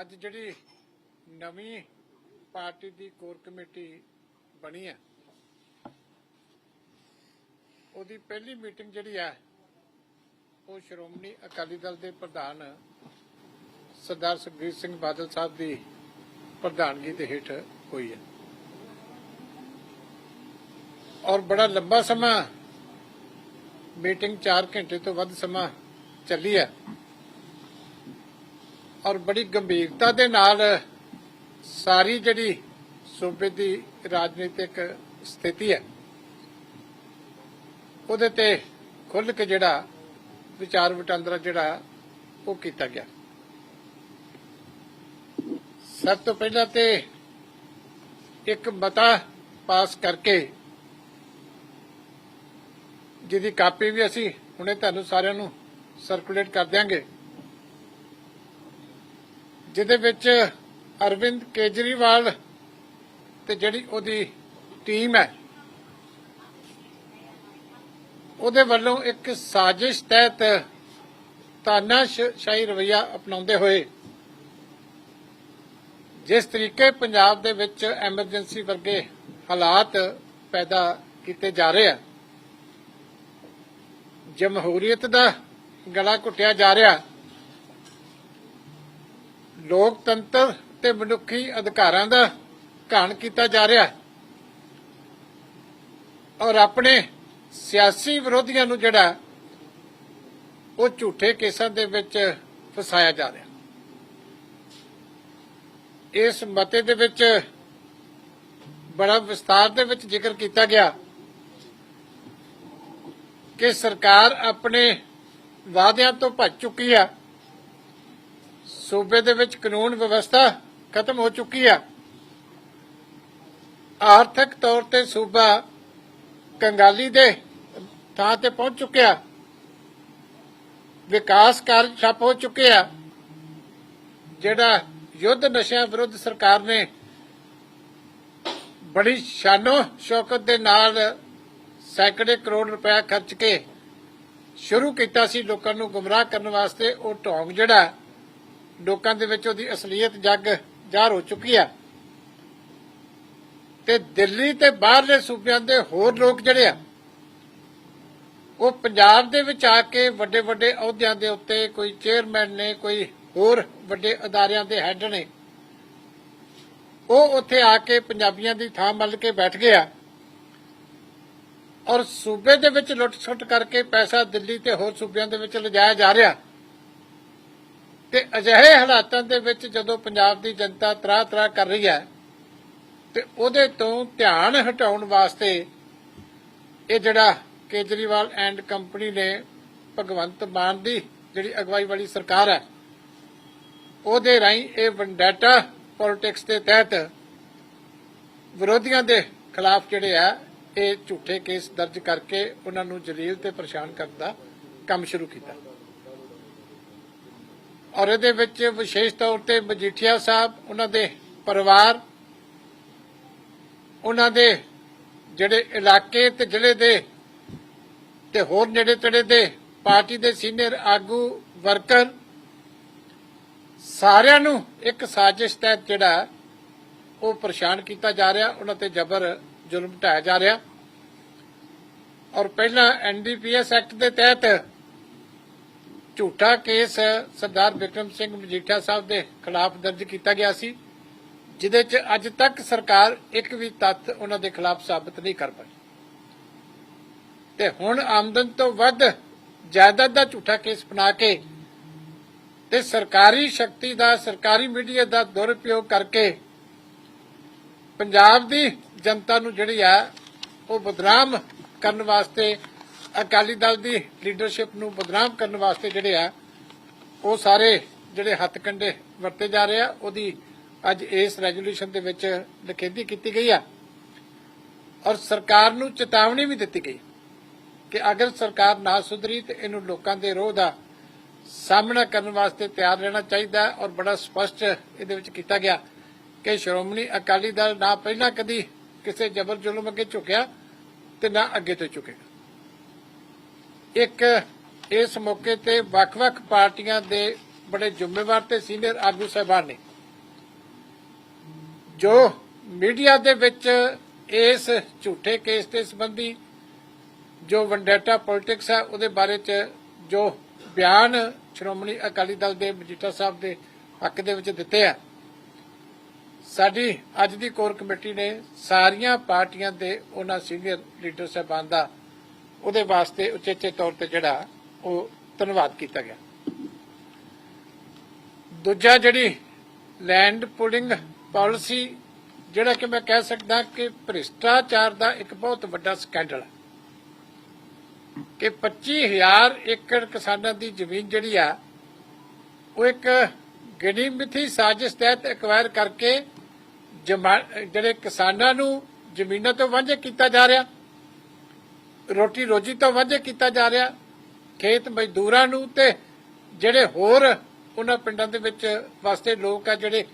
ਅੱਜ ਜਿਹੜੀ ਨਵੀਂ ਪਾਰਟੀ ਦੀ ਕੋਰ ਕਮੇਟੀ ਬਣੀ ਹੈ, ਉਹਦੀ ਪਹਿਲੀ ਮੀਟਿੰਗ ਜਿਹੜੀ ਹੈ, ਉਹ ਸ਼੍ਰੋਮਣੀ ਅਕਾਲੀ ਦਲ ਦੇ ਪ੍ਰਧਾਨ ਸਰਦਾਰ ਸੁਖਬੀਰ ਸਿੰਘ ਬਾਦਲ ਸਾਹਿਬ ਦੀ ਪ੍ਰਧਾਨਗੀ ਦੇ ਹੇਠ ਹੋਈ ਹੈ। ਔਰ ਬੜਾ ਲੰਬਾ ਸਮਾਂ ਮੀਟਿੰਗ 4 ਘੰਟੇ ਤੋਂ ਵੱਧ ਸਮਾਂ ਚੱਲੀ ਹੈ। ਔਰ ਬੜੀ ਗੰਭੀਰਤਾ ਦੇ ਨਾਲ ਸਾਰੀ ਜਿਹੜੀ ਸੂਬੇ ਦੀ ਰਾਜਨੀਤਿਕ ਸਥਿਤੀ ਹੈ, ਉਹਦੇ ਤੇ ਖੁੱਲ ਕੇ ਜਿਹੜਾ ਵਿਚਾਰ ਵਟਾਂਦਰਾ ਜਿਹੜਾ ਉਹ ਕੀਤਾ ਗਿਆ। ਸਭ ਤੋਂ ਪਹਿਲਾਂ ਤੇ ਇੱਕ ਮਤਾ ਪਾਸ ਕਰਕੇ ਜਿਹਦੀ ਕਾਪੀ ਵੀ ਅਸੀਂ ਹੁਣੇ ਤੁਹਾਨੂੰ ਸਾਰਿਆਂ ਨੂੰ ਸਰਕੂਲੇਟ ਕਰ ਦਿਆਂਗੇ। ਜਿਹਦੇ ਵਿੱਚ ਅਰਵਿੰਦ ਕੇਜਰੀਵਾਲ ਤੇ ਜਿਹੜੀ ਉਹਦੀ ਟੀਮ ਹੈ, ਉਹਦੇ ਵੱਲੋਂ ਇੱਕ ਸਾਜ਼ਿਸ਼ ਤਹਿਤ ਤਾਨਾਸ਼ਾਹੀ ਰਵਈਆ ਅਪਣਾਉਂਦੇ ਹੋਏ ਜਿਸ ਤਰੀਕੇ ਪੰਜਾਬ ਦੇ ਵਿੱਚ ਐਮਰਜੈਂਸੀ ਵਰਗੇ ਹਾਲਾਤ ਪੈਦਾ ਕੀਤੇ ਜਾ ਰਹੇ ਆ, ਜਮਹੂਰੀਅਤ ਦਾ ਗਲਾ ਘੁੱਟਿਆ ਜਾ ਰਿਹਾ ਲੋਕਤੰਤਰ ਤੇ ਮਨੁੱਖੀ ਅਧਿਕਾਰਾਂ ਦਾ ਘਾਣ ਕੀਤਾ ਜਾ ਰਿਹਾ ਔਰ ਆਪਣੇ ਸਿਆਸੀ ਵਿਰੋਧੀਆਂ ਨੂੰ ਜਿਹੜਾ ਉਹ ਝੂਠੇ ਕੇਸਾਂ ਦੇ ਵਿੱਚ ਫਸਾਇਆ ਜਾ ਰਿਹਾ। ਇਸ ਮਤੇ ਦੇ ਵਿੱਚ ਬੜਾ ਵਿਸਤਾਰ ਦੇ ਵਿੱਚ ਜ਼ਿਕਰ ਕੀਤਾ ਗਿਆ ਕਿ ਸਰਕਾਰ ਆਪਣੇ ਵਾਅਦਿਆਂ ਤੋਂ ਭੱਜ ਚੁੱਕੀ ਆ ਸੂਬੇ ਦੇ ਵਿੱਚ ਕਾਨੂੰਨ ਵਿਵਸਥਾ ਖਤਮ ਹੋ ਚੁੱਕੀ ਆ। ਆਰਥਿਕ ਤੌਰ ਤੇ ਸੂਬਾ ਕੰਗਾਲੀ ਦੇ ਥਾਂ ਤੇ ਪਹੁੰਚ ਚੁੱਕਿਆ। ਵਿਕਾਸ ਕਾਰਜ ਠੱਪ ਹੋ ਚੁੱਕੇ ਆ। ਜਿਹੜਾ ਯੁੱਧ ਨਸ਼ਿਆਂ ਵਿਰੁੱਧ ਸਰਕਾਰ ਨੇ ਬੜੀ ਸ਼ਾਨੋ ਸ਼ੌਕਤ ਦੇ ਨਾਲ ਸੈਂਕੜੇ ਕਰੋੜ ਰੁਪਏ ਖਰਚ ਕੇ ਸ਼ੁਰੂ ਕੀਤਾ ਸੀ ਲੋਕਾਂ ਨੂੰ ਗੁੰਮਰਾਹ ਕਰਨ ਵਾਸਤੇ, ਉਹ ਢੋਂਗ ਜਿਹੜਾ ਲੋਕਾਂ ਦੇ ਵਿੱਚ ਉਹਦੀ ਅਸਲੀਅਤ ਜੱਗ ਜ਼ਾਹਰ ਹੋ ਚੁੱਕੀ ਆ। ਤੇ ਦਿੱਲੀ ਤੇ ਬਾਹਰਲੇ ਸੂਬਿਆਂ ਦੇ ਹੋਰ ਲੋਕ ਜਿਹੜੇ ਆ, ਉਹ ਪੰਜਾਬ ਦੇ ਵਿੱਚ ਆ ਕੇ ਵੱਡੇ ਵੱਡੇ ਅਹੁਦਿਆਂ ਦੇ ਉੱਤੇ ਕੋਈ ਚੇਅਰਮੈਨ ਨੇ, ਕੋਈ ਹੋਰ ਵੱਡੇ ਅਦਾਰਿਆਂ ਦੇ ਹੈੱਡ ਨੇ, ਉਹ ਉੱਥੇ ਆ ਕੇ ਪੰਜਾਬੀਆਂ ਦੀ ਥਾਂ ਮੱਲ ਕੇ ਬੈਠ ਗਿਆ ਔਰ ਸੂਬੇ ਦੇ ਵਿੱਚ ਲੁੱਟ-ਸੁੱਟ ਕਰਕੇ ਪੈਸਾ ਦਿੱਲੀ ਤੇ ਹੋਰ ਸੂਬਿਆਂ ਦੇ ਵਿੱਚ ਲਿਜਾਇਆ ਜਾ ਰਿਹਾ। ਤੇ ਅਜਿਹੇ ਹਾਲਾਤਾਂ ਦੇ ਵਿੱਚ ਜਦੋਂ ਪੰਜਾਬ ਦੀ ਜਨਤਾ ਤਰਾ-ਤਰਾ ਕਰ ਰਹੀ ਹੈ, ਤੇ ਉਹਦੇ ਤੋਂ ਧਿਆਨ ਹਟਾਉਣ ਵਾਸਤੇ ਇਹ ਜਿਹੜਾ ਕੇਜਰੀਵਾਲ ਐਂਡ ਕੰਪਨੀ ਨੇ ਭਗਵੰਤ ਮਾਨ ਦੀ ਜਿਹੜੀ ਅਗਵਾਈ ਵਾਲੀ ਸਰਕਾਰ ਹੈ, ਉਹਦੇ ਰਾਹੀਂ ਇਹ ਵੰਡਾਟਾ ਪੋਲਿਟਿਕਸ ਦੇ ਤਹਿਤ ਵਿਰੋਧੀਆਂ ਦੇ ਖਿਲਾਫ ਜਿਹੜੇ ਆ, ਇਹ ਝੂਠੇ ਕੇਸ ਦਰਜ ਕਰਕੇ ਉਹਨਾਂ ਨੂੰ ਜਲੀਲ ਤੇ ਪਰੇਸ਼ਾਨ ਕਰਨ ਦਾ ਕੰਮ ਸ਼ੁਰੂ ਕੀਤਾ। ਔਰ ਇਹਦੇ ਵਿੱਚ ਵਿਸ਼ੇਸ਼ ਤੌਰ ਤੇ ਮਜੀਠੀਆ ਸਾਹਿਬ, ਉਹਨਾਂ ਦੇ ਪਰਿਵਾਰ, ਉਹਨਾਂ ਦੇ ਜਿਹੜੇ ਇਲਾਕੇ ਤੇ ਜ਼ਿਲ੍ਹੇ ਦੇ ਤੇ ਹੋਰ ਨੇੜੇ ਤੇੜੇ ਦੇ ਪਾਰਟੀ ਦੇ ਸੀਨੀਅਰ ਆਗੂ ਵਰਕਰ, ਸਾਰਿਆਂ ਨੂੰ ਇੱਕ ਸਾਜ਼ਿਸ਼ ਤਹਿਤ ਜਿਹੜਾ ਉਹ ਪਰੇਸ਼ਾਨ ਕੀਤਾ ਜਾ ਰਿਹਾ, ਉਹਨਾਂ ਤੇ ਜ਼ਬਰ ਜ਼ੁਲਮ ਢਾਇਆ ਜਾ ਰਿਹਾ। ਔਰ ਪਹਿਲਾਂ ਐਨਡੀਪੀਐਸ ਐਕਟ ਦੇ ਤਹਿਤ ਝੂਠਾ ਕੇਸ ਸਰਦਾਰ ਵਿਕਰਮ ਸਿੰਘ ਮਜੀਠਾ ਸਾਹਿਬ ਦੇ ਖਿਲਾਫ ਦਰਜ ਕੀਤਾ ਗਿਆ ਸੀ, ਜਿਹਦੇ 'ਚ ਅੱਜ ਤੱਕ ਸਰਕਾਰ ਇੱਕ ਵੀ ਤੱਥ ਉਹਨਾਂ ਦੇ ਖਿਲਾਫ ਸਾਬਤ ਨਹੀਂ ਕਰ ਪਾਈ। ਤੇ ਹੁਣ ਆਮਦਨ ਤੋਂ ਵੱਧ ਜਾਇਦਾਦ ਦਾ ਝੂਠਾ ਕੇਸ ਬਣਾ ਕੇ ਤੇ ਸਰਕਾਰੀ ਸ਼ਕਤੀ ਦਾ, ਸਰਕਾਰੀ ਮੀਡੀਆ ਦਾ ਦੁਰਉਪਯੋਗ ਕਰਕੇ ਪੰਜਾਬ ਦੀ ਜਨਤਾ ਨੂੰ ਜਿਹੜੀ ਆ, ਉਹ ਬਦਨਾਮ ਕਰਨ ਵਾਸਤੇ ਅਕਾਲੀ ਦਲ ਦੀ ਲੀਡਰਸ਼ਿਪ ਨੂੰ ਬਦਨਾਮ ਕਰਨ ਵਾਸਤੇ ਜਿਹੜੇ ਆ, ਉਹ ਸਾਰੇ ਜਿਹੜੇ ਹੱਥ ਕੰਡੇ ਵਰਤੇ ਜਾ ਰਹੇ ਆ, ਉਹਦੀ ਅੱਜ ਇਸ ਰੈਜ਼ੋਲੂਸ਼ਨ ਦੇ ਵਿੱਚ ਨਿਖੇਧੀ ਕੀਤੀ ਗਈ ਆ। ਔਰ ਸਰਕਾਰ ਨੂੰ ਚੇਤਾਵਨੀ ਵੀ ਦਿੱਤੀ ਗਈ ਕਿ ਅਗਰ ਸਰਕਾਰ ਨਾ ਸੁਧਰੀ ਤੇ ਇਹਨੂੰ ਲੋਕਾਂ ਦੇ ਰੋਹ ਦਾ ਸਾਹਮਣਾ ਕਰਨ ਵਾਸਤੇ ਤਿਆਰ ਰਹਿਣਾ ਚਾਹੀਦਾ ਔਰ ਬੜਾ ਸਪਸ਼ਟ ਇਹਦੇ ਵਿੱਚ ਕੀਤਾ ਗਿਆ ਕਿ ਸ਼੍ਰੋਮਣੀ ਅਕਾਲੀ ਦਲ ਨਾ ਪਹਿਲਾਂ ਕਦੀ ਕਿਸੇ ਜ਼ਬਰ ਜ਼ੁਲਮ ਅੱਗੇ ਝੁਕਿਆ ਤੇ ਨਾ ਅੱਗੇ ਤੋਂ ਝੁਕੇਗਾ। ਇੱਕ ਇਸ ਮੌਕੇ ਤੇ ਵੱਖ-ਵੱਖ ਪਾਰਟੀਆਂ ਦੇ ਬੜੇ ਜ਼ਿੰਮੇਵਾਰ ਤੇ ਸੀਨੀਅਰ ਆਗੂ ਸਾਹਿਬਾਨ ਨੇ। ਜੋ ਮੀਡੀਆ ਦੇ ਵਿੱਚ ਇਸ ਝੂਠੇ ਕੇਸ ਦੇ ਸੰਬੰਧੀ ਜੋ ਵੰਡੇਟਾ ਪੋਲਿਟਿਕਸ ਹੈ ਉਹਦੇ ਬਾਰੇ ਚ ਜੋ ਬਿਆਨ ਸ਼੍ਰੋਮਣੀ ਅਕਾਲੀ ਦਲ ਦੇ ਮਜੀਠਾ ਸਾਹਿਬ ਦੇ ਹੱਕ ਦੇ ਵਿੱਚ ਦਿੱਤੇ ਆ, ਸਾਡੀ ਅੱਜ ਦੀ ਕੋਰ ਕਮੇਟੀ ਨੇ ਸਾਰੀਆਂ ਪਾਰਟੀਆਂ ਦੇ ਉਹਨਾਂ ਸੀਨੀਅਰ ਲੀਡਰ ਸਾਹਿਬਾਨ ਦਾ ਉਹਦੇ ਵਾਸਤੇ ਉਚੇਚੇ ਤੌਰ ਤੇ ਜਿਹੜਾ ਉਹ ਧੰਨਵਾਦ ਕੀਤਾ ਗਿਆ। ਦੂਜਾ ਜਿਹੜੀ ਲੈਂਡ ਪੁਲਿੰਗ ਪਾਲਿਸੀ ਜਿਹੜਾ ਕਿ ਮੈਂ ਕਹਿ ਸਕਦਾ ਕਿ ਭ੍ਰਿਸ਼ਟਾਚਾਰ ਦਾ ਇੱਕ ਬਹੁਤ ਵੱਡਾ ਸਕੈਂਡਲ ਹੈ ਕਿ 25000 ਏਕੜ ਕਿਸਾਨਾਂ ਦੀ ਜ਼ਮੀਨ ਜਿਹੜੀ ਆ, ਉਹ ਇੱਕ ਗਿਣੀ ਮਿਥੀ ਸਾਜ਼ਿਸ਼ ਤਹਿਤ ਐਕਵਾਇਰ ਕਰਕੇ ਜਮਾ- ਜਿਹੜੇ ਕਿਸਾਨਾਂ ਨੂੰ ਜ਼ਮੀਨਾਂ ਤੋਂ ਵਾਂਝੇ ਕੀਤਾ ਜਾ ਰਿਹਾ। ਰੋਟੀ ਰੋਜੀ ਤੋਂ ਵਾਧੇ ਕੀਤਾ ਜਾ ਰਿਹਾ। ਖੇਤ ਮਜ਼ਦੂਰਾਂ ਨੂੰ ਤੇ ਜਿਹੜੇ ਹੋਰ ਉਹਨਾਂ ਪਿੰਡਾਂ ਦੇ ਵਿੱਚ ਵਸਦੇ ਲੋਕ ਆ ਜਿਹੜੇ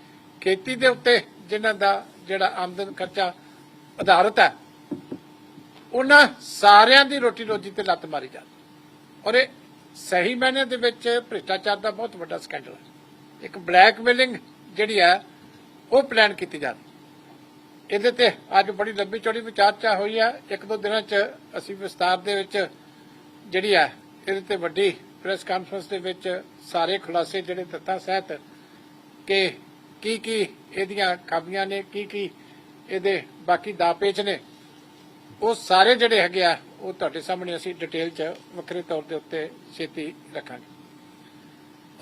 ਖੇਤੀ ਦੇ ਉੱਤੇ ਜਿਨ੍ਹਾਂ ਦਾ ਜਿਹੜਾ ਆਮਦਨ ਖਰਚਾ ਆਧਾਰਿਤ ਹੈ, ਉਹਨਾਂ ਸਾਰਿਆਂ ਦੀ ਰੋਟੀ ਰੋਜੀ ਤੇ ਲੱਤ ਮਾਰੀ ਜਾਂਦੀ। ਔਰ ਇਹ ਸਹੀ ਮਾਇਨੇ ਦੇ ਵਿੱਚ ਭ੍ਰਿਸ਼ਟਾਚਾਰ ਦਾ ਬਹੁਤ ਵੱਡਾ ਸਕੈਂਡਲ ਹੈ। ਇੱਕ ਬਲੈਕਮੇਲਿੰਗ ਜਿਹੜੀ ਹੈ, ਉਹ ਪਲਾਨ ਕੀਤੀ ਜਾਂਦੀ ਇਹਦੇ ਤੇ ਅੱਜ ਬੜੀ ਲੰਬੀ ਚੌੜੀ ਵਿਚਾਰਚਾ ਹੋਈ ਹੈ ਇੱਕ ਦੋ ਦਿਨਾਂ 'ਚ ਅਸੀਂ ਵਿਸਤਾਰ ਦੇ ਵਿੱਚ ਜਿਹੜੀ ਹੈ ਇਹਦੇ ਤੇ ਵੱਡੀ ਪ੍ਰੈਸ ਕਾਨਫਰੰਸ ਦੇ ਵਿੱਚ ਸਾਰੇ ਖੁਲਾਸੇ ਜਿਹੜੇ ਦਿੱਤਾ ਸਹਿਤ ਕਿ ਕੀ ਕੀ ਇਹਦੀਆਂ ਖਾਮੀਆਂ ਨੇ, ਕੀ ਕੀ ਇਹਦੇ ਬਾਕੀ ਦਾਪੇਚ ਨੇ, ਉਹ ਸਾਰੇ ਜਿਹੜੇ ਹੈਗੇ ਆ, ਉਹ ਤੁਹਾਡੇ ਸਾਹਮਣੇ ਅਸੀਂ ਡਿਟੇਲ 'ਚ ਵੱਖਰੇ ਤੌਰ ਦੇ ਉੱਤੇ ਛੇਤੀ ਰੱਖਾਂਗੇ।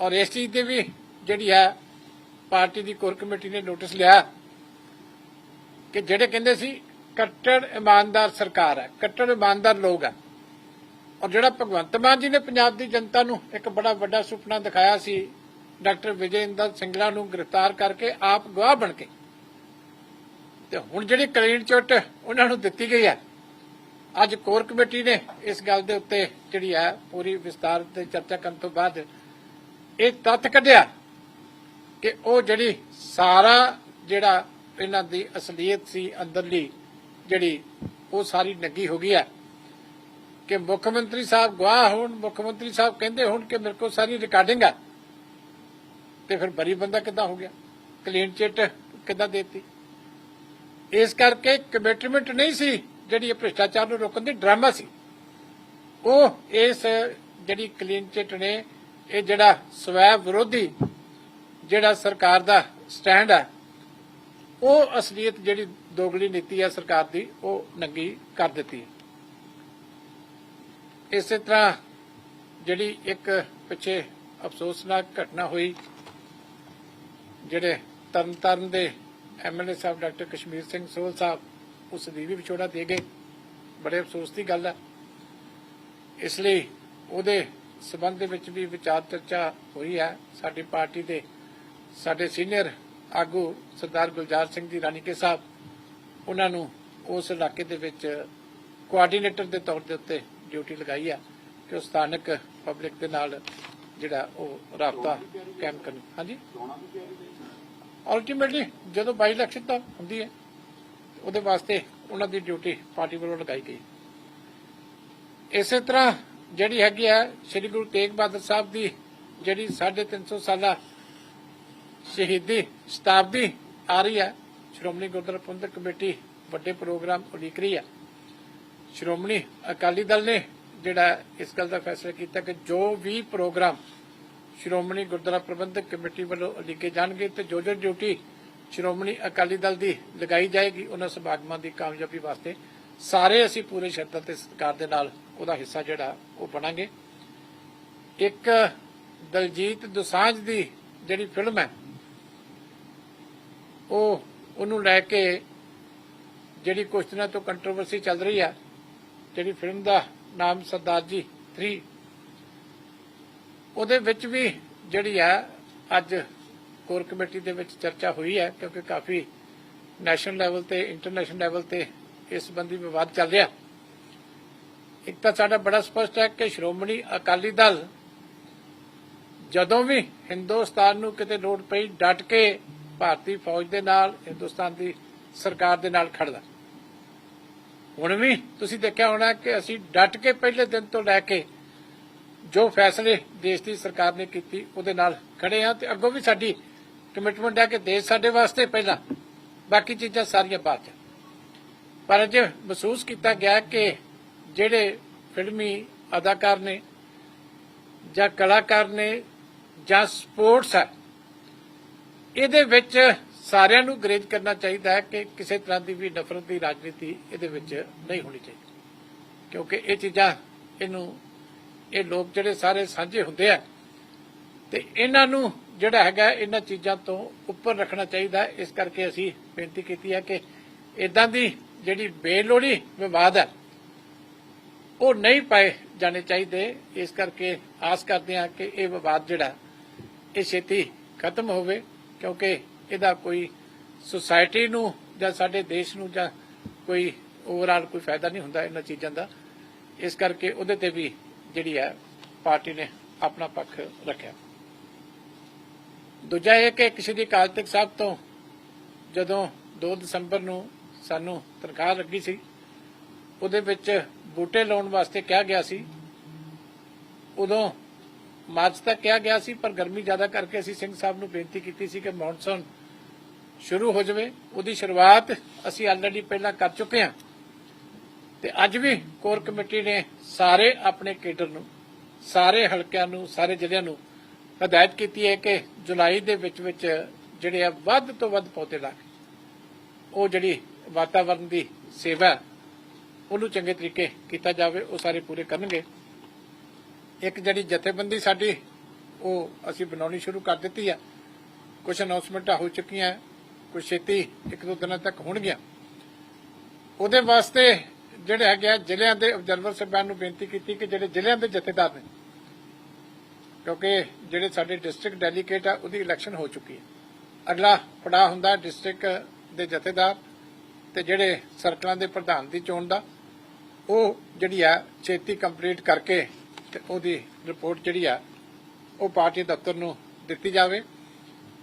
ਔਰ ਇਸ ਚੀਜ਼ ਦੇ ਵੀ ਜਿਹੜੀ ਹੈ ਪਾਰਟੀ ਦੀ ਕੋਰ ਕਮੇਟੀ ਨੇ ਨੋਟਿਸ ਲਿਆ ਕਿ ਜਿਹੜੇ ਕਹਿੰਦੇ ਸੀ, ਕੱਟੜ ਇਮਾਨਦਾਰ ਸਰਕਾਰ ਹੈ, ਕੱਟੜ ਇਮਾਨਦਾਰ ਲੋਕ ਹੈ। ਔਰ ਜਿਹੜਾ ਭਗਵੰਤ ਮਾਨ ਜੀ ਨੇ ਪੰਜਾਬ ਦੀ ਜਨਤਾ ਨੂੰ ਇੱਕ ਬੜਾ ਵੱਡਾ ਸੁਪਨਾ ਦਿਖਾਇਆ ਸੀ, ਡਾਕਟਰ ਵਿਜੇ ਇੰਦਰ ਸਿੰਗਲਾ ਨੂੰ ਗ੍ਰਿਫਤਾਰ ਕਰਕੇ ਆਪ ਗਵਾਹ ਬਣ ਕੇ। ਤੇ ਹੁਣ ਜਿਹੜੀ ਕਲੀਨ ਚਿੱਟ ਉਹਨਾਂ ਨੂੰ ਦਿੱਤੀ ਗਈ ਹੈ, ਅੱਜ ਕੋਰ ਕਮੇਟੀ ਨੇ ਇਸ ਗੱਲ ਦੇ ਉੱਤੇ ਜਿਹੜੀ ਹੈ ਪੂਰੀ ਵਿਸਤਾਰ ਤੇ ਚਰਚਾ ਕਰਨ ਤੋਂ ਬਾਅਦ ਇਹ ਤੱਥ ਕੱਢਿਆ ਕਿ ਉਹ ਜਿਹੜੀ ਸਾਰਾ ਜਿਹੜਾ ਇਹਨਾਂ ਦੀ ਅਸਲੀਅਤ ਸੀ ਅੰਦਰਲੀ, ਜਿਹੜੀ ਉਹ ਸਾਰੀ ਨੰਗੀ ਹੋ ਗਈ ਹੈ। ਕਿ ਮੁੱਖ ਮੰਤਰੀ ਸਾਹਿਬ ਗਵਾਹ ਹੋਣ, ਮੁੱਖ ਮੰਤਰੀ ਸਾਹਿਬ ਕਹਿੰਦੇ ਹੋਣ ਕਿ ਮੇਰੇ ਕੋਲ ਸਾਰੀ ਰਿਕਾਰਡਿੰਗ ਹੈ। ਤੇ ਫਿਰ ਬਰੀ ਬੰਦਾ ਕਿੱਦਾਂ ਹੋ ਗਿਆ? ਕਲੀਨ ਚਿੱਟ ਕਿੱਦਾਂ ਦੇਤੀ? ਇਸ ਕਰਕੇ ਕਮਿਟਮੈਂਟ ਨਹੀਂ ਸੀ, ਜਿਹੜੀ ਇਹ ਭ੍ਰਿਸ਼ਟਾਚਾਰ ਨੂੰ ਰੋਕਣ ਦੀ ਡਰਾਮਾ ਸੀ। ਉਹ ਇਸ ਜਿਹੜੀ ਕਲੀਨ ਚਿੱਟ ਨੇ, ਇਹ ਜਿਹੜਾ ਸਵੈ ਵਿਰੋਧੀ ਜਿਹੜਾ ਸਰਕਾਰ ਦਾ ਸਟੈਂਡ ਹੈ ਉਹ ਅਸਲੀਅਤ ਜਿਹੜੀ ਦੋਗਲੀ ਨੀਤੀ ਹੈ ਸਰਕਾਰ ਦੀ, ਉਹ ਨੰਗੀ ਕਰ ਦਿੱਤੀ ਇਸੇ ਤਰ੍ਹਾਂ ਜਿਹੜੀ ਇੱਕ ਪਿੱਛੇ ਅਫਸੋਸਨਾਕ ਘਟਨਾ ਹੋਈ, ਜਿਹੜੇ ਤਰਨਤਾਰਨ ਦੇ ਐਮਐਲਏ ਸਾਹਿਬ ਡਾਕਟਰ ਕਸ਼ਮੀਰ ਸਿੰਘ ਸੋਹਲ ਸਾਹਿਬ, ਉਸ ਦੀ ਵੀ ਵਿਛੋੜਾ ਦੇ ਗਏ। ਬੜੇ ਅਫਸੋਸ ਦੀ ਗੱਲ ਹੈ ਇਸ ਲਈ ਉਹਦੇ ਸਬੰਧ ਦੇ ਵਿੱਚ ਵੀ ਵਿਚਾਰ ਚਰਚਾ ਹੋਈ ਹੈ ਸਾਡੀ ਪਾਰਟੀ ਦੇ ਸਾਡੇ ਸੀਨੀਅਰ ਆਗੂ ਸਰਦਾਰ ਗੁਲਜ਼ਾਰ ਸਿੰਘ ਜੀ ਰਾਣੀਕੇ ਸਾਹਿਬ, ਉਹਨਾਂ ਨੂੰ ਉਸ ਇਲਾਕੇ ਦੇ ਵਿੱਚ ਕੋਆਰਡੀਨੇਟਰ ਦੇ ਤੌਰ ਦੇ ਉੱਤੇ ਡਿਊਟੀ ਲਗਾਈ ਹੈ ਕਿ ਉਹ ਸਥਾਨਕ ਪਬਲਿਕ ਦੇ ਨਾਲ ਜਿਹੜਾ ਉਹ ਰਾਬਤਾ ਕਾਇਮ ਕਰਨ। ਹਾਂਜੀ? ਅਲਟੀਮੇਟਲੀ ਜਦੋਂ ਬਾਈ ਇਲੈਕਸ਼ਨ ਤਾਂ ਹੁੰਦੀ ਹੈ, ਉਹਦੇ ਵਾਸਤੇ ਉਹਨਾਂ ਦੀ ਡਿਊਟੀ ਪਾਰਟੀ ਵੱਲੋਂ ਲਗਾਈ ਗਈ। ਇਸੇ ਤਰ੍ਹਾਂ ਜਿਹੜੀ ਹੈਗੀ ਆ ਸ੍ਰੀ ਗੁਰੂ ਤੇਗ ਬਹਾਦਰ ਸਾਹਿਬ ਦੀ ਜਿਹੜੀ 350 ਸਾਲਾ ਸ਼ਹੀਦੀ ਸ਼ਤਾਬਦੀ ਆ ਰਹੀ ਹੈ। ਸ਼੍ਰੋਮਣੀ ਗੁਰਦੁਆਰਾ ਪ੍ਰਬੰਧਕ ਕਮੇਟੀ ਵੱਡੇ ਪ੍ਰੋਗਰਾਮ ਉਲੀਕ ਰਹੀ ਹੈ। ਸ਼੍ਰੋਮਣੀ ਅਕਾਲੀ ਦਲ ਨੇ ਜਿਹੜਾ ਇਸ ਗੱਲ ਦਾ ਫੈਸਲਾ ਕੀਤਾ ਕਿ ਜੋ ਵੀ ਪ੍ਰੋਗਰਾਮ ਸ਼੍ਰੋਮਣੀ ਗੁਰਦੁਆਰਾ ਪ੍ਰਬੰਧਕ ਕਮੇਟੀ ਵੱਲੋਂ ਉਲੀਕੇ ਜਾਣਗੇ ਤੇ ਜੋ ਜੋ ਡਿਊਟੀ ਸ਼੍ਰੋਮਣੀ ਅਕਾਲੀ ਦਲ ਦੀ ਲਗਾਈ ਜਾਏਗੀ, ਉਹਨਾਂ ਸਮਾਗਮਾਂ ਦੀ ਕਾਮਯਾਬੀ ਵਾਸਤੇ ਸਾਰੇ ਅਸੀਂ ਪੂਰੇ ਸ਼ਰਤਾਂ ਤੇ ਸਤਿਕਾਰ ਦੇ ਨਾਲ ਉਹਦਾ ਹਿੱਸਾ ਜਿਹੜਾ ਉਹ ਬਣਾਂਗੇ। ਇੱਕ ਦਲਜੀਤ ਦੋਸਾਂਝ ਦੀ ਜਿਹੜੀ ਫਿਲਮ ਹੈ ਉਹ ਉਹਨੂੰ ਲੈ ਕੇ ਜਿਹੜੀ ਕੁਝ ਦਿਨਾਂ ਤੋਂ ਕੰਟਰੋਵਰਸੀ ਚੱਲ ਰਹੀ ਹੈ ਜਿਹੜੀ ਫਿਲਮ ਦਾ ਨਾਮ ਸਰਦਾਰ ਜੀ 3 ਉਹਦੇ ਵਿੱਚ ਵੀ ਜਿਹੜੀ ਹੈ ਅੱਜ ਕੋਰ ਕਮੇਟੀ ਦੇ ਵਿੱਚ ਚਰਚਾ ਹੋਈ ਹੈ ਕਿਉਂਕਿ ਕਾਫੀ ਨੈਸ਼ਨਲ ਲੈਵਲ ਤੇ ਇੰਟਰਨੈਸ਼ਨਲ ਲੈਵਲ ਤੇ ਇਸ ਸੰਬੰਧੀ ਵਿਵਾਦ ਚੱਲ ਰਿਹਾ। ਇੱਕ ਤਾਂ ਸਾਡਾ ਬੜਾ ਸਪਸ਼ਟ ਹੈ ਕਿ ਸ਼੍ਰੋਮਣੀ ਅਕਾਲੀ ਦਲ ਜਦੋਂ ਵੀ ਹਿੰਦੁਸਤਾਨ ਨੂੰ ਕਿਤੇ ਲੋੜ ਪਈ ਡਟ ਕੇ ਭਾਰਤੀ ਫੌਜ ਦੇ ਨਾਲ, ਹਿੰਦੁਸਤਾਨ ਦੀ ਸਰਕਾਰ ਦੇ ਨਾਲ ਖੜਦਾ ਹੁਣ ਵੀ ਤੁਸੀਂ ਦੇਖਿਆ ਹੋਣਾ ਕਿ ਅਸੀਂ ਡਟ ਕੇ ਪਹਿਲੇ ਦਿਨ ਤੋਂ ਲੈ ਕੇ ਜੋ ਫੈਸਲੇ ਦੇਸ਼ ਦੀ ਸਰਕਾਰ ਨੇ ਕੀਤੀ, ਉਹਦੇ ਨਾਲ ਖੜੇ ਆ ਤੇ ਅੱਗੋਂ ਵੀ ਸਾਡੀ ਕਮਿਟਮੈਂਟ ਹੈ ਕਿ ਦੇਸ਼ ਸਾਡੇ ਵਾਸਤੇ ਪਹਿਲਾਂ। ਬਾਕੀ ਚੀਜ਼ਾਂ ਸਾਰੀਆਂ ਬਾਅਦ ਚ। ਪਰ ਅੱਜ ਮਹਿਸੂਸ ਕੀਤਾ ਗਿਆ ਕਿ ਜਿਹੜੇ ਫਿਲਮੀ ਅਦਾਕਾਰ ਨੇ ਜਾਂ ਕਲਾਕਾਰ ਨੇ ਜਾਂ ਸਪੋਰਟਸ ਹੈ ਇਹਦੇ ਵਿੱਚ ਸਾਰਿਆਂ ਨੂੰ ਗਰੇਜ ਕਰਨਾ ਚਾਹੀਦਾ ਹੈ ਕਿ ਕਿਸੇ ਤਰ੍ਹਾਂ ਦੀ ਵੀ ਨਫ਼ਰਤ ਦੀ ਰਾਜਨੀਤੀ ਇਹਦੇ ਵਿੱਚ ਨਹੀਂ ਹੋਣੀ ਚਾਹੀਦੀ। ਕਿਉਂਕਿ ਇਹ ਚੀਜ਼ਾਂ ਇਹਨੂੰ, ਇਹ ਲੋਕ ਜਿਹੜੇ ਸਾਰੇ ਸਾਂਝੇ ਹੁੰਦੇ ਆ, ਤੇ ਇਹਨਾਂ ਨੂੰ ਜਿਹੜਾ ਹੈਗਾ ਇਹਨਾਂ ਚੀਜ਼ਾਂ ਤੋਂ ਉੱਪਰ ਰੱਖਣਾ ਚਾਹੀਦਾ। ਇਸ ਕਰਕੇ ਅਸੀਂ ਬੇਨਤੀ ਕੀਤੀ ਹੈ ਕਿ ਇਦਾਂ ਦੀ ਜਿਹੜੀ ਬੇਲੋੜੀ ਵਿਵਾਦ ਹੈ ਉਹ ਨਹੀਂ ਪਾਏ ਜਾਣੇ ਚਾਹੀਦੇ। ਇਸ ਕਰਕੇ ਆਸ ਕਰਦੇ ਹਾਂ ਕਿ ਇਹ ਵਿਵਾਦ ਜਿਹੜਾ, ਇਹ ਛੇਤੀ ਖਤਮ ਹੋਵੇ। ਕਿਉਂਕਿ ਇਹਦਾ ਕੋਈ ਸੁਸਾਇਟੀ ਨੂੰ ਜਾਂ ਸਾਡੇ ਦੇਸ਼ ਨੂੰ ਜਾਂ ਕੋਈ ਓਵਰਆਲ ਕੋਈ ਫਾਇਦਾ ਨਹੀਂ ਹੁੰਦਾ ਇਹਨਾਂ ਚੀਜ਼ਾਂ ਦਾ। ਇਸ ਕਰਕੇ ਉਹਦੇ ਤੇ ਵੀ ਜਿਹੜੀ ਹੈ ਪਾਰਟੀ ਨੇ ਆਪਣਾ ਪੱਖ ਰੱਖਿਆ। ਦੂਜਾ ਇਹ ਕਿ ਕਿਸੇ ਦੀ ਅਕਾਲ ਤਖਤ ਸਾਹਿਬ ਤੋਂ ਜਦੋਂ 2 ਦਸੰਬਰ ਨੂੰ ਸਾਨੂੰ ਤਨਖਾਹ ਲੱਗੀ ਸੀ, ਉਹਦੇ ਵਿੱਚ ਬੂਟੇ ਲਾਉਣ ਵਾਸਤੇ ਕਿਹਾ ਗਿਆ ਸੀ। ਉਦੋਂ ਮਾਰਚ ਤੱਕ ਕਿਹਾ ਗਿਆ ਸੀ, ਪਰ ਗਰਮੀ ਜ਼ਿਆਦਾ ਕਰਕੇ ਅਸੀਂ ਸਿੰਘ ਸਾਹਿਬ ਨੂੰ ਬੇਨਤੀ ਕੀਤੀ ਸੀ ਕਿ ਮੌਨਸੂਨ ਸ਼ੁਰੂ ਹੋ ਜਾਵੇ। ਉਹਦੀ ਸ਼ੁਰੂਆਤ ਅਸੀਂ ਆਲਰੇਡੀ ਪਹਿਲਾਂ ਕਰ ਚੁੱਕੇ ਹਾਂ। ਤੇ ਅੱਜ ਵੀ ਕੋਰ ਕਮੇਟੀ ਨੇ ਸਾਰੇ ਆਪਣੇ ਕੇਡਰ ਨੂੰ, ਸਾਰੇ ਹਲਕਿਆਂ ਨੂੰ, ਸਾਰੇ ਜ਼ਿਲ੍ਹਿਆਂ ਨੂੰ ਹਦਾਇਤ ਕੀਤੀ ਹੈ ਕਿ ਜੁਲਾਈ ਦੇ ਵਿੱਚ ਵਿੱਚ ਜਿਹੜੇ ਆ ਵੱਧ ਤੋਂ ਵੱਧ ਪੌਦੇ ਲਾ ਕੇ ਉਹ ਜਿਹੜੀ ਵਾਤਾਵਰਣ ਦੀ ਸੇਵਾ ਉਹਨੂੰ ਚੰਗੇ ਤਰੀਕੇ ਕੀਤਾ ਜਾਵੇ, ਉਹ ਸਾਰੇ ਪੂਰੇ ਕਰਨਗੇ। ਇੱਕ ਜਿਹੜੀ ਜਥੇਬੰਦੀ ਸਾਡੀ, ਉਹ ਅਸੀਂ ਬਣਾਉਣੀ ਸ਼ੁਰੂ ਕਰ ਦਿੱਤੀ ਹੈ ਕੁਝ ਅਨਾਉਂਸਮੈਂਟਾਂ ਹੋ ਚੁੱਕੀਆਂ ਕੁਝ ਛੇਤੀ ਇੱਕ ਦੋ ਦਿਨਾਂ ਤੱਕ ਹੋਣਗੀਆਂ। ਉਹਦੇ ਵਾਸਤੇ ਜਿਹੜੇ ਹੈਗੇ ਆ, ਜ਼ਿਲ੍ਹਿਆਂ ਦੇ ਅਬਜ਼ਰਵਰ ਸਾਹਿਬਾਨ ਨੂੰ ਬੇਨਤੀ ਕੀਤੀ ਕਿ ਜਿਹੜੇ ਜ਼ਿਲ੍ਹਿਆਂ ਦੇ ਜਥੇਦਾਰ ਨੇ, ਕਿਉਂਕਿ ਜਿਹੜੇ ਸਾਡੇ ਡਿਸਟ੍ਰਿਕਟ ਡੈਲੀਗੇਟ ਆ, ਉਹਦੀ ਇਲੈਕਸ਼ਨ ਹੋ ਚੁੱਕੀ ਹੈ। ਅਗਲਾ ਪੜਾਅ ਹੁੰਦਾ ਡਿਸਟ੍ਰਿਕਟ ਦੇ ਜਥੇਦਾਰ ਤੇ ਜਿਹੜੇ ਸਰਕਲਾਂ ਦੇ ਪ੍ਰਧਾਨ ਦੀ ਚੋਣ ਦਾ, ਉਹ ਜਿਹੜੀ ਆ, ਛੇਤੀ ਕੰਪਲੀਟ ਕਰਕੇ ਤੇ ਉਹਦੀ ਰਿਪੋਰਟ ਜਿਹੜੀ ਆ, ਉਹ ਪਾਰਟੀ ਦਫ਼ਤਰ ਨੂੰ ਦਿੱਤੀ ਜਾਵੇ।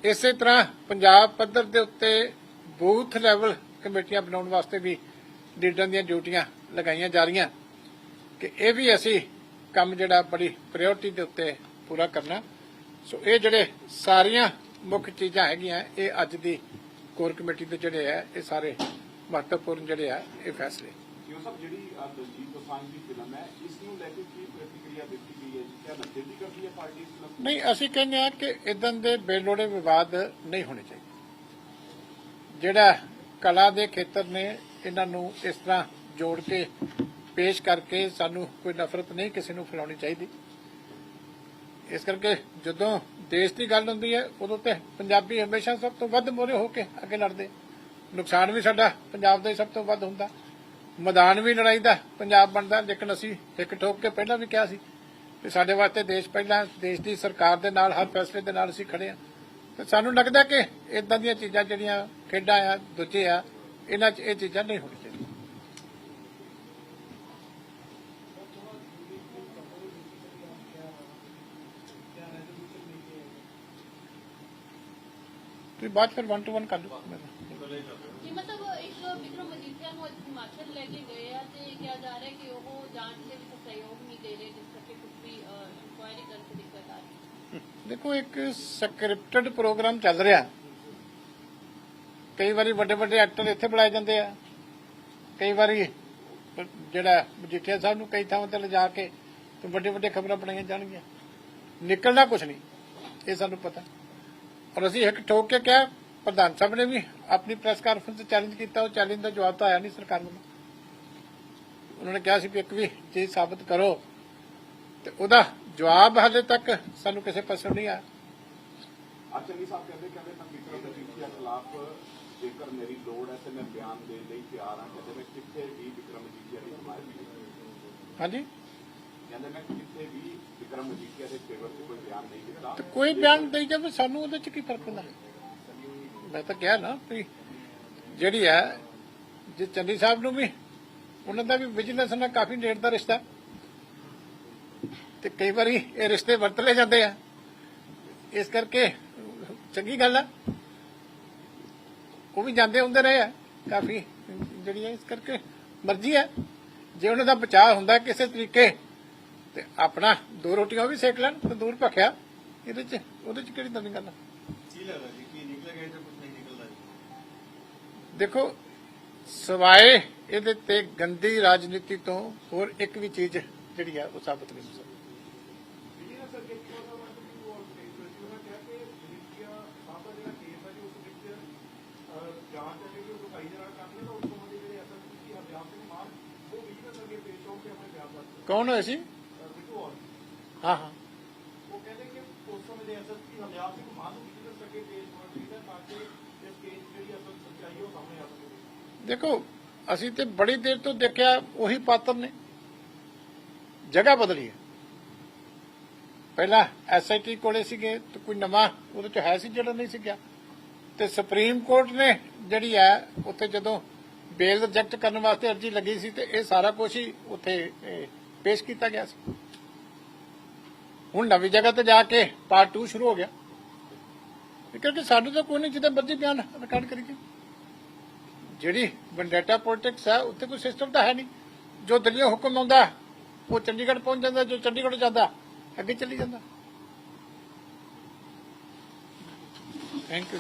ਇਸੇ ਤਰ੍ਹਾਂ ਪੰਜਾਬ ਪੱਧਰ ਦੇ ਉੱਤੇ ਬੂਥ ਲੈਵਲ ਕਮੇਟੀਆਂ ਬਣਾਉਣ ਵਾਸਤੇ ਵੀ ਲੀਡਰਾਂ ਦੀਆਂ ਡਿਊਟੀਆਂ ਲਗਾਈਆਂ ਜਾ ਰਹੀਆਂ। ਕਿ ਇਹ ਵੀ ਅਸੀਂ ਕੰਮ ਜਿਹੜਾ ਬੜੀ ਪ੍ਰਾਇੋਰਟੀ ਦੇ ਉੱਤੇ ਪੂਰਾ ਕਰਨਾ। ਸੋ ਇਹ ਜਿਹੜੇ ਸਾਰੀਆਂ ਮੁੱਖ ਚੀਜ਼ਾਂ ਹੈਗੀਆਂ, ਇਹ ਅੱਜ ਦੀ ਕੋਰ ਕਮੇਟੀ ਦੇ ਜਿਹੜੇ ਆ, ਇਹ ਸਾਰੇ ਮਹੱਤਵਪੂਰਨ ਜਿਹੜੇ ਆ, ਇਹ ਫੈਸਲੇ। ਕਿਉਂ ਜਿਹੜੀ ਦਲਜੀਤ ਦੋਸਾਂਝ ਦੀ ਫਿਲਮ ਹੈ, ਇਸ ਨੂੰ ਲੈ ਕੇ ਕੀ ਨਹੀਂ, ਅਸੀਂ ਕਹਿੰਦੇ ਆ ਕਿ ਇਦਾਂ ਦੇ ਬੇਲੋੜੇ ਵਿਵਾਦ ਨਹੀਂ ਹੋਣੇ ਚਾਹੀਦੇ। ਜਿਹੜਾ ਕਲਾ ਦੇ ਖੇਤਰ ਨੇ ਇਹਨਾਂ ਨੂੰ ਇਸ ਤਰ੍ਹਾਂ ਜੋੜ ਕੇ ਪੇਸ਼ ਕਰਕੇ ਸਾਨੂੰ ਕੋਈ ਨਫ਼ਰਤ ਨਹੀਂ ਕਿਸੇ ਨੂੰ ਫੈਲਾਉਣੀ ਚਾਹੀਦੀ। ਇਸ ਕਰਕੇ ਜਦੋਂ ਦੇਸ਼ ਦੀ ਗੱਲ ਹੁੰਦੀ ਹੈ, ਉਦੋਂ ਤੇ ਪੰਜਾਬੀ ਹਮੇਸ਼ਾ ਸਭ ਤੋਂ ਵੱਧ ਮੋਰੇ ਹੋ ਕੇ ਅੱਗੇ ਲੜਦੇ। ਨੁਕਸਾਨ ਵੀ ਸਾਡਾ ਪੰਜਾਬ ਦਾ ਹੀ ਸਭ ਤੋਂ ਵੱਧ ਹੁੰਦਾ। ਮੈਦਾਨ ਵੀ ਲੜਾਈ ਦਾ ਪੰਜਾਬ ਬਣਦਾ, ਲੇਕਿਨ ਅਸੀਂ ਇੱਕ ਠੋਕ ਕੇ ਪਹਿਲਾਂ ਵੀ ਕਿਹਾ ਸੀ ਕਿ ਸਾਡੇ ਵਾਸਤੇ ਦੇਸ਼ ਪਹਿਲਾਂ, ਦੇਸ਼ ਦੀ ਸਰਕਾਰ ਦੇ ਨਾਲ, ਹਰ ਫੈਸਲੇ ਦੇ ਨਾਲ ਅਸੀਂ ਖੜੇ ਆ ਤੇ ਸਾਨੂੰ ਲੱਗਦਾ ਕਿ ਇਦਾਂ ਦੀਆਂ ਚੀਜ਼ਾਂ ਜਿਹੜੀਆਂ ਖੇਡਾਂ ਆ, ਦੂਜੇ ਆ, ਇਹਨਾਂ 'ਚ ਇਹ ਚੀਜ਼ਾਂ ਨਹੀਂ ਹੋਣੀਆਂ ਚਾਹੀਦੀਆਂ। ਤੁਸੀਂ ਬਾਅਦ ਫਿਰ 1 ਟੂ 1 ਕਰ ਲਓ ਜੀ, ਮਤਲਬ ਇੱਕ ਵਿਕਰਮ ਮਜੀਠੀਆ ਨੂੰ ਹਿਮਾਚਲ ਲੈ ਕੇ ਗਏ ਆ ਤੇ ਕਿਹਾ ਜਾ ਰਿਹਾ ਕਿ ਉਹ ਜਾਂਚ ਦੇ ਵਿੱਚ ਸਹਿਯੋਗ ਨਹੀਂ ਦੇ ਰਹੇ ਜਿਸ ਵੀ ਇਨਕੁਆਇਰੀ ਕਰਨ ਦਿੱਕਤ ਆ ਰਹੀ ਦੇਖੋ, ਇੱਕ ਸਕ੍ਰਿਪਟਡ ਪ੍ਰੋਗਰਾਮ ਚੱਲ ਰਿਹਾ। ਕਈ ਵਾਰੀ ਵੱਡੇ ਵੱਡੇ ਐਕਟਰ ਇੱਥੇ ਬੁਲਾਏ ਜਾਂਦੇ ਆ। ਕਈ ਵਾਰੀ ਜਿਹੜਾ ਮਜੀਠੀਆ ਸਾਹਿਬ ਨੂੰ ਕਈ ਥਾਵਾਂ ਤੇ ਲਿਜਾ ਕੇ ਤੇ ਵੱਡੇ ਵੱਡੇ ਖਬਰਾਂ ਬਣਾਈਆਂ ਜਾਣਗੀਆਂ। ਨਿਕਲਣਾ ਕੁਝ ਨਹੀਂ, ਇਹ ਸਾਨੂੰ ਪਤਾ। ਔਰ ਅਸੀਂ ਇੱਕ ਠੋਕ ਕੇ ਕਿਹਾ, ਪ੍ਰਧਾਨ ਸਾਹਿਬ ਨੇ ਵੀ ਆਪਣੀ ਪ੍ਰੈਸ ਕਾਨਫਰੰਸ ਤੇ ਚੈਲੰਜ ਕੀਤਾ, ਉਹ ਚੈਲੰਜ ਦਾ ਜਵਾਬ ਤਾਂ ਆਇਆ ਨਹੀਂ ਸਰਕਾਰ ਵੱਲੋਂ। ਉਹਨਾਂ ਨੇ ਕਿਹਾ ਸੀ ਵੀ ਇੱਕ ਵੀ ਚੀਜ਼ ਸਾਬਤ ਕਰੋ। ਤੇ ਉਹਦਾ ਜਵਾਬ ਹਾਲੇ ਤੱਕ ਸਾਨੂੰ ਕਿਸੇ ਪਾਸੋਂ ਨਹੀਂ ਆਇਆ। ਅੱਜ ਚੰਨੀ ਸਾਹਿਬ ਕਹਿੰਦੇ ਕਹਿੰਦੇ ਮੈਂ ਵਿਕਰਮ ਮਜੀਠੀਆ ਖਿਲਾਫ ਜੇਕਰ ਮੇਰੀ ਲੋੜ ਹੈ ਤੇ ਮੈਂ ਬਿਆਨ ਦੇ ਲਈ ਤਿਆਰ ਹਾਂ ਕਹਿੰਦੇ ਮੈਂ ਕਿੱਥੇ ਵੀ ਵਿਕਰਮ ਮਜੀਠੀਆ ਦੀ ਹਮਾਇਤ ਨਹੀਂ ਹਾਂਜੀ? ਕਹਿੰਦੇ ਮੈਂ ਕਿੱਥੇ ਵੀ ਵਿਕਰਮ ਮਜੀਠੀਆ ਦੇ ਫੇਵਰ 'ਚ ਕੋਈ ਬਿਆਨ ਨਹੀਂ ਦਿੱਤਾ। ਤੇ ਕੋਈ ਬਿਆਨ ਦੇਈ ਜਾਵੇ ਸਾਨੂੰ ਉਹਦੇ ਚ ਕੀ ਫ਼ਰਕ ਪੈਂਦਾ ਮੈਂ ਤਾਂ ਕਿਹਾ ਨਾ ਵੀ ਜਿਹੜੀ ਹੈ ਜੇ ਚੰਦੀ ਸਾਹਿਬ ਨੂੰ ਵੀ ਉਹਨਾਂ ਦਾ ਵੀ ਬਿਜ਼ਨਸ ਨਾਲ ਕਾਫੀ ਨੇੜ ਦਾ ਰਿਸ਼ਤਾ। ਤੇ ਕਈ ਵਾਰੀ ਇਹ ਰਿਸ਼ਤੇ ਵਰਤ ਲਏ ਜਾਂਦੇ ਆ। ਇਸ ਕਰਕੇ ਚੰਗੀ ਗੱਲ ਆ। ਉਹ ਵੀ ਜਾਂਦੇ ਹੁੰਦੇ ਰਹੇ ਆ। ਕਾਫੀ ਜਿਹੜੀ ਇਸ ਕਰਕੇ ਮਰਜ਼ੀ ਹੈ ਜੇ ਉਹਨਾਂ ਦਾ ਬਚਾਅ ਹੁੰਦਾ ਕਿਸੇ ਤਰੀਕੇ ਤੇ ਆਪਣਾ ਦੋ ਰੋਟੀਆਂ ਵੀ ਸੇਕ ਲੈਣ ਤੇ ਦੂਰ ਭਖਿਆ। ਇਹਦੇ ਚ ਉਹਦੇ ਚ ਕਿਹੜੀ ਨਵੀਂ ਗੱਲ ਆ? ਕੀ ਲੱਗਦਾ ਜੀ ਕੀ ਨਿਕਲੇਗਾ ਜਾਂ ਕੁਝ ਨਹੀਂ ਨਿਕਲਦਾ ਜੀ? ਦੇਖੋ ਸਵਾਏ ਇਹਦੇ ਤੇ ਗੰਦੀ ਰਾਜਨੀਤੀ ਤੋਂ ਹੋਰ ਇੱਕ ਵੀ ਚੀਜ਼ ਜਿਹੜੀ ਆ ਉਹ ਸਾਬਤ ਨਹੀਂ ਹੋ ਸਕਦੀ ਜੀ ਨਾ ਸਰ ਕਿ ਉਹਨਾਂ ਦਾ ਵੀ ਉਹ ਸਟੇਟ ਉਹਨਾਂ ਕਿਹਾ ਕਿ ਮਜੀਠੀਆ ਸਾਹਿਬ ਦਾ ਜਿਹੜਾ ਕੇਸ ਹੈ ਜੀ ਉਸ ਵਿੱਚ ਅਹ, ਜਾਂਚ ਹੈ ਜਿਹੜੀ ਉਹ ਦਿਖਾਈ ਦੇ ਨਾਲ ਕਰਨੀ ਹੈ ਤਾਂ ਉਸ ਤੋਂ ਬਾਅਦ ਜਿਹੜੇ ਐਸਐਸਪੀ ਹਰਜਾਮ ਸਿੰਘ ਮਾਨ ਉਹ ਵਿਜੀਲੈਂਸ ਅੱਗੇ ਪੇਸ਼ ਹੋ ਕੇ ਆਪਣੇ ਬਿਆਨ ਦੱਸ ਕੌਣ ਹੋਏ ਸੀ? ਹਾਂ ਹਾਂ। ਉਹ ਕਹਿੰਦੇ ਕਿ ਉਸ ਸਮੇਂ ਦੇ ਐਸਐਸਪੀ ਹਰਜਾਮ ਸਿੰਘ ਮਾਨ ਨੂੰ ਵਿਜੀਲੈਂਸ ਅੱਗੇ ਪੇਸ਼ ਹੋਣਾ ਚਾਹੀਦਾ ਤਾਂ ਕਿ ਇਸ ਕੇਸ ਦੀ ਜਿਹੜੀ ਅਸਲ ਸੱਚਾਈ ਹੈ ਉਹ ਸਾਹਮਣੇ ਆ ਸਕੇ। ਦੇਖੋ ਅਸੀਂ ਤੇ ਬੜੀ ਦੇਰ ਤੋਂ ਦੇਖਿਆ ਉਹੀ ਪਾਤਰ ਨੇ। ਜਗ੍ਹਾ ਬਦਲੀ ਹੈ। ਪਹਿਲਾਂ ਐਸਆਈਟੀ ਕੋਲੇ ਸੀਗੇ ਤੇ ਕੋਈ ਨਵਾਂ ਉਹਦੇ ਚ ਹੈ ਸੀ ਜਿਹੜਾ ਨਹੀਂ ਸੀ ਗਿਆ। ਤੇ ਸੁਪਰੀਮ ਕੋਰਟ ਨੇ ਜਿਹੜੀ ਹੈ ਉੱਥੇ ਜਦੋਂ ਬੇਲ ਰਿਜੈਕਟ ਕਰਨ ਵਾਸਤੇ ਅਰਜ਼ੀ ਲੱਗੀ ਸੀ ਤੇ ਇਹ ਸਾਰਾ ਕੁਝ ਹੀ ਉੱਥੇ ਪੇਸ਼ ਕੀਤਾ ਗਿਆ ਸੀ। ਹੁਣ ਨਵੀਂ ਜਗ੍ਹਾ ਤੇ ਜਾ ਕੇ ਪਾਰਟ 2 ਸ਼ੁਰੂ ਹੋ ਗਿਆ। ਕਿਉਂਕਿ ਸਾਨੂੰ ਤਾਂ ਕੋਈ ਨਹੀਂ, ਜਿੱਦਾਂ ਮਰਜ਼ੀ ਬਿਆਨ ਰਿਕਾਰਡ ਕਰੀਏ। ਜਿਹੜੀ ਵੈਂਡੇਟਾ ਪੋਲਿਟਿਕਸ ਹੈ, ਉੱਥੇ ਕੋਈ ਸਿਸਟਮ ਤਾਂ ਹੈ ਨਹੀਂ। ਜੋ ਦਿੱਲੀੋਂ ਹੁਕਮ ਆਉਂਦਾ, ਉਹ ਚੰਡੀਗੜ੍ਹ ਪਹੁੰਚ ਜਾਂਦਾ, ਜੋ ਚੰਡੀਗੜ੍ਹ ਜਾਂਦਾ, ਅੱਗੇ ਚੱਲੀ ਜਾਂਦਾ। Thank you